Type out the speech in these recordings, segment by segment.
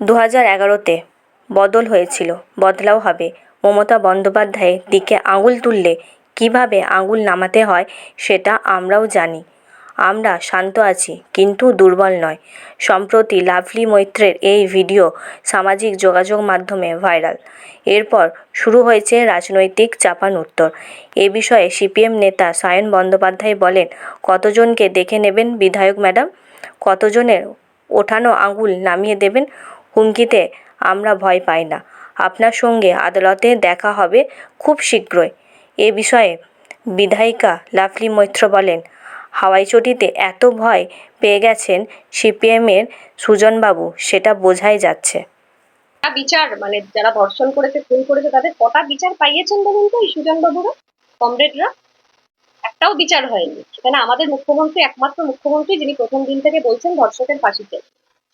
দু হাজার এগারোতে বদল হয়েছিল। বদলাও হবে। মমতা বন্দ্যোপাধ্যায়ের দিকে আঙুল তুললে কীভাবে আঙুল নামাতে হয় সেটা আমরাও জানি। আমরা শান্ত আছি, কিন্তু দুর্বল নয়। সম্প্রতি লাভলি মৈত্রের এই ভিডিও সামাজিক যোগাযোগ মাধ্যমে ভাইরাল। এরপর শুরু হয়েছে রাজনৈতিক চাপান উত্তর। এ বিষয়ে সিপিএম নেতা সায়ন বন্দ্যোপাধ্যায় বলেন, কতজনকে দেখে নেবেন বিধায়ক ম্যাডাম? কতজনের ওঠানো আঙুল নামিয়ে দেবেন? হুমকিতে আমরা ভয় পাই না। আপনার সঙ্গে আদালতে দেখা হবে খুব শীঘ্রই। এ বিষয়ে বিধায়িকা লাভলি মৈত্র বলেন, হাওয়াই চটিতে এত ভয় পেয়ে গেছেন সিপিএমের সুজনবাবু, সেটা বোঝাই যাচ্ছে। বিচার মানে যারা ধর্ষণ করেছে, খুন করেছে, তাদের কটা বিচার পাইয়েছেন বলুন তো এই সুজন বাবুরা কমরেডরা? একটাও বিচার হয়নি। সেখানে আমাদের মুখ্যমন্ত্রী, একমাত্র মুখ্যমন্ত্রী যিনি প্রথম দিন থেকে বলছেন ধর্ষকের ফাঁসিতে।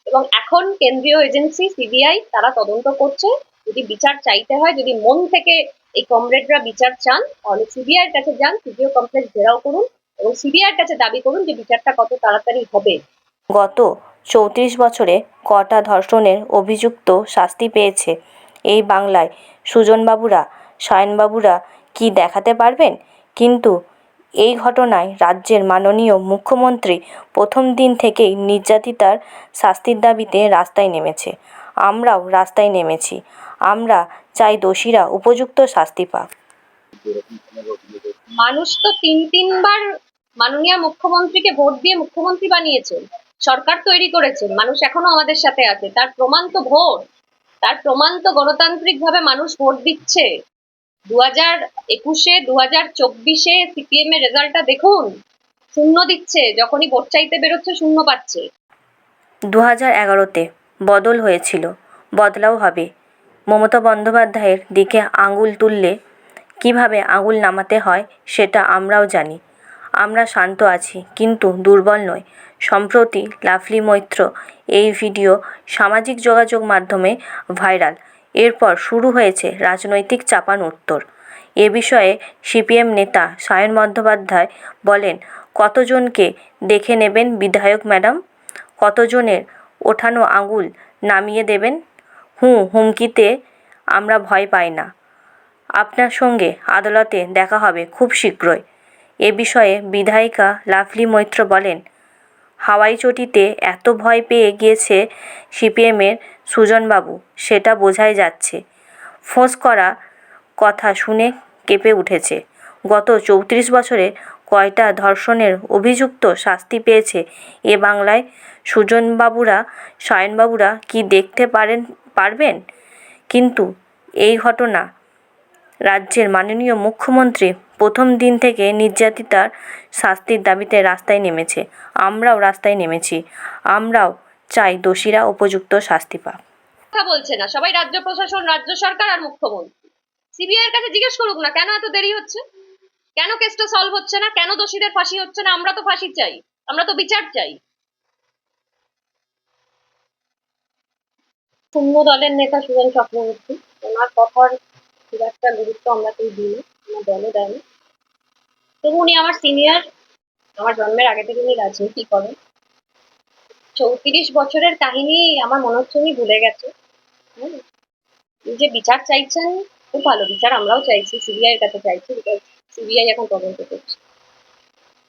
এবং এখন কেন্দ্রীয় এজেন্সি, সিবিআই, তারা তদন্ত করছে। যদি বিচার চাইতে হয়, যদি মন থেকে এই কমরেডরা বিচার চান, তাহলে সিবিআইয়ের কাছে যান সিবিও কমপ্লেক্স ঘেরাও করুন এবং সিবিআইয়ের কাছে দাবি করুন যে বিচারটা কত তাড়াতাড়ি হবে। গত চৌত্রিশ বছরে কটা ধর্ষণের অভিযুক্ত শাস্তি পেয়েছে এই বাংলায়? সুজনবাবুরা, সায়নবাবুরা কি দেখাতে পারবেন? কিন্তু এই ঘটনায় রাজ্যের মাননীয় মুখ্যমন্ত্রী প্রথম দিন থেকেই নির্যাতিতার শাস্তির দাবিতে রাস্তায় নেমেছে। আমরাও রাস্তায় নেমেছি। আমরা চাই দোষীরা উপযুক্ত শাস্তি পাক। মানুষ তো তিন তিনবার মাননীয় মুখ্যমন্ত্রীকে ভোট দিয়ে মুখ্যমন্ত্রী বানিয়েছেন। সরকার তৈরি করেছেন। মানুষ এখনও আমাদের সাথে আছে। তার প্রমাণ তো ভোট। তার প্রমাণ তো গণতান্ত্রিক ভাবে মানুষ ভোট দিচ্ছে। দু হাজার একুশে দু হাজার চব্বিশে সিপিএম এর রেজাল্টটা দেখুন। শূন্য দিচ্ছে, যখনই ভোট চাইতে বেরোচ্ছে, শূন্য পাচ্ছে। দু হাজার এগারোতে বদল হয়েছিল, বদলাও হবে। মমতা বন্দ্যোপাধ্যায়ের দিকে আঙুল তুললে কীভাবে আঙুল নামাতে হয়, সেটা আমরাও জানি। আমরা শান্ত আছি, কিন্তু দুর্বল নয় সম্প্রতি লাভলি মৈত্র এই ভিডিও সামাজিক যোগাযোগ মাধ্যমে ভাইরাল। এরপর শুরু হয়েছে রাজনৈতিক চাপানউত্তর এ বিষয়ে সিপিএম নেতা সায়ন বন্দ্যোপাধ্যায় বলেন, কতজনকে দেখে নেবেন বিধায়ক ম্যাডাম? কতজনের ওঠানো আঙুল নামিয়ে দেবেন? হুঁ, হুমকিতে আমরা ভয় পাই না। আপনার সঙ্গে আদালতে দেখা হবে খুব শীঘ্রই। এ বিষয়ে বিধায়িকা লাভলি মৈত্র বলেন হাওয়াই চটিতে এত ভয় পেয়ে গিয়েছে সিপিএমের সুজনবাবু, সেটা বোঝাই যাচ্ছে। ফোঁস করা কথা শুনে কেঁপে উঠেছে। গত চৌত্রিশ বছরে কয়টা ধর্ষণের অভিযুক্ত শাস্তি পেয়েছে এ বাংলায়? সুজনবাবুরা, সায়নবাবুরা কি দেখতে পারেন, পারবেন? কিন্তু এই ঘটনা রাজ্যের মাননীয় মুখ্যমন্ত্রী প্রথম দিন থেকে নির্যাতিতার শাস্তির দাবিতে রাস্তায় নেমেছে। আমরাও রাস্তায় নেমেছি। আমরাও চাই দোষীরা উপযুক্ত শাস্তি পাক। কথা বলছে না। সবাই রাজ্য প্রশাসন, রাজ্য সরকার আর মুখ্যমন্ত্রী। সিবিআই এর কাছে জিজ্ঞেস করুক না, কেন এত দেরি হচ্ছে? কেন কেসটা সলভ হচ্ছে না? কেন দোষীদের ফাঁসি হচ্ছে না? আমরা তো ফাঁসি চাই। আমরা তো বিচার চাই। শূন্য দলের নেতা সুজন চক্রবর্তী, ওনার কথার খুব একটা গুরুত্ব আমরা কেউ দিই আমার দলে দেয়নি তবু উনি আমার সিনিয়র আমার জন্মের আগে থেকে উনি রাজনীতি করেন? চৌত্রিশ বছরের কাহিনী আমার মনে হচ্ছে উনি ভুলে গেছে। হুম। যে বিচার চাইছেন, খুব ভালো বিচার, আমরাও চাইছি সিবিআই এর কাছে চাইছি সিবিআই এখন তদন্ত করছে।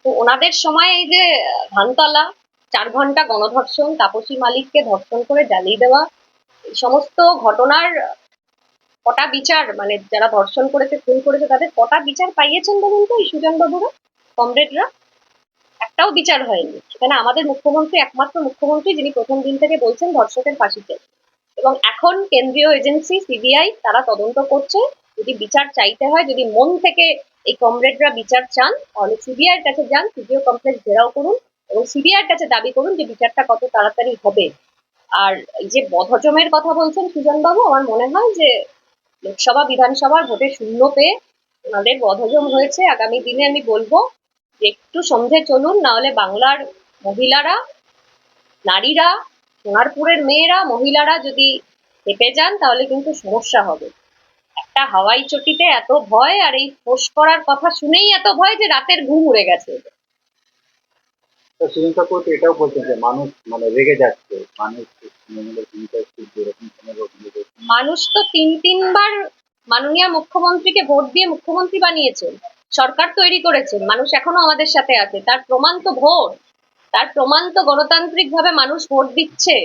তো ওনাদের সময় এই যে ধানতলা, চার ঘণ্টা গণধর্ষণ, তাপসী মালিককে ধর্ষণ করে জ্বালিয়ে দেওয়া সমস্ত ঘটনার কটা বিচার মানে যারা ধর্ষণ করেছে, খুন করেছে, তাদের কটা বিচার পাইয়েছেন বলুন তো এই সুজন বাবুরা কমরেডরা? একটাও বিচার হয়নি। সেখানে আমাদের মুখ্যমন্ত্রী, একমাত্র মুখ্যমন্ত্রী যিনি প্রথম দিন থেকে বলছেন ধর্ষকের ফাঁসিতে। এবং এখন কেন্দ্রীয় এজেন্সি, সিবিআই, তারা তদন্ত করছে। যদি বিচার চাইতে হয়, যদি মন থেকে এই কমরেডরা বিচার চান, তাহলে সিবিআইয়ের কাছে যান সিবিও কমপ্লেক্স ঘেরাও করুন এবং সিবিআইয়ের কাছে দাবি করুন যে বিচারটা কত তাড়াতাড়ি হবে। আর যে বদহজমের কথা বলছেন সুজনবাবু, আমার মনে হয় যে লোকসভা, বিধানসভার ভোটে শূন্য পেয়ে ওনাদের বদহজম হয়েছে আগামী দিনে আমি বলব যে একটু সন্ধে চলুন, নাহলে বাংলার মহিলারা, নারীরা, সোনারপুরের মেয়েরা, মহিলারা যদি চেপে যান, তাহলে কিন্তু সমস্যা হবে একটা হাওয়াই চটিতে এত ভয় আর এই ফোঁস করার কথা শুনেই এত ভয় যে রাতের ঘুম উড়ে গেছে। তো সুজন চক্রবর্তী এটাও বলছেন যে মানুষ মানে রেগে যাচ্ছে মানুষ তৃণমূলের ভূমিকা খুব জোরে মানুষ তো তিন তিনবার মাননীয় মুখ্যমন্ত্রীকে ভোট দিয়ে মুখ্যমন্ত্রী বানিয়েছেন সরকার তৈরি করেছেন মানুষ এখনও আমাদের সাথে আছে তার প্রমাণ তো ভোট তার প্রমাণ তো গণতান্ত্রিক ভাবে মানুষ ভোট দিচ্ছে।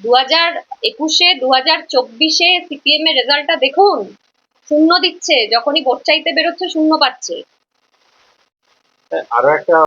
দু হাজার একুশে দু হাজার চব্বিশে সিপিএম এর রেজাল্টটা দেখুন শূন্য দিচ্ছে যখনই ভোট চাইতে বেরোচ্ছে শূন্য পাচ্ছে। আরও একটা